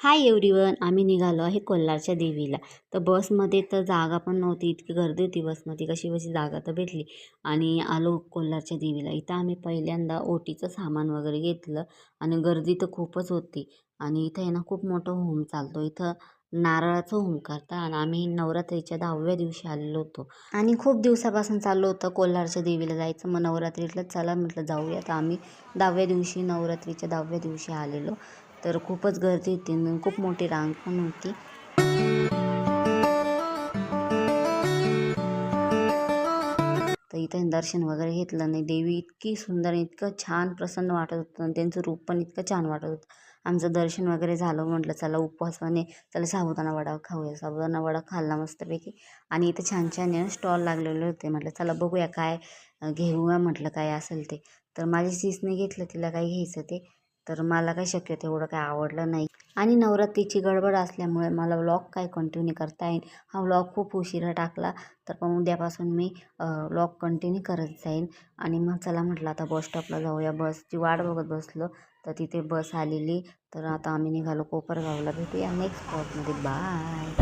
Hi everyone आम्ही निघालो आहे कोल्हारच्या देवीला. तर बसमध्ये तर जागा पण नव्हती इतकी गर्दी होती बसमध्ये कशी बशी जागा तर भेटली. आणि आलो कोल्हारच्या देवीला. इथं आम्ही पहिल्यांदा ओटीचं सामान वगैरे घेतलं आणि गर्दी तर खूपच होती. आणि इथं आहे ना खूप मोठं होम चालतो. इथं नारळाचं होम करता आणि आम्ही नवरात्रीच्या दहाव्या दिवशी आलेलो होतो. आणि खूप दिवसापासून चाललो होतं कोल्हारच्या देवीला जायचं. मग नवरात्रीला चला म्हटलं जाऊया. तर आम्ही दहाव्या दिवशी नवरात्रीच्या दहाव्या दिवशी आलेलो. तर खूपच गर्दी होती आणि खूप मोठी रांग पण होती. तर इथं दर्शन वगैरे घेतलं नाही देवी इतकी सुंदर आणि इतकं छान प्रसन्न वाटत होतं आणि त्यांचं रूप पण इतकं छान वाटत होतं. आमचं दर्शन वगैरे झालं म्हटलं चला उपवासवाने चला साबुदाणा वडा खाऊया. साबुदाणा वडा खाल्ला मस्तपैकी. आणि इथं छान छान स्टॉल लागलेले होते. म्हटलं चला बघूया काय घेऊया म्हटलं काय असेल ते. तर माझी सीसने घेतलं तिला काय घ्यायचं ते. तर मला काय शक्यतो एवढं काय आवडलं नाही. आणि नवरात्रीची गडबड असल्यामुळे मला व्लॉग काय कंटिन्यू करता येईल. हा व्लॉग खूप उशिरा टाकला तर पण उद्यापासून मी व्लॉग कंटिन्यू करत जाईन. आणि मग चला म्हटलं आता बस स्टॉपला जाऊया. बसची वाट बघत बसलो तर तिथे बस आलेली. तर आता आम्ही निघालो कोपरगावला. भेटूया नेक्स्ट स्पॉटमध्ये बाय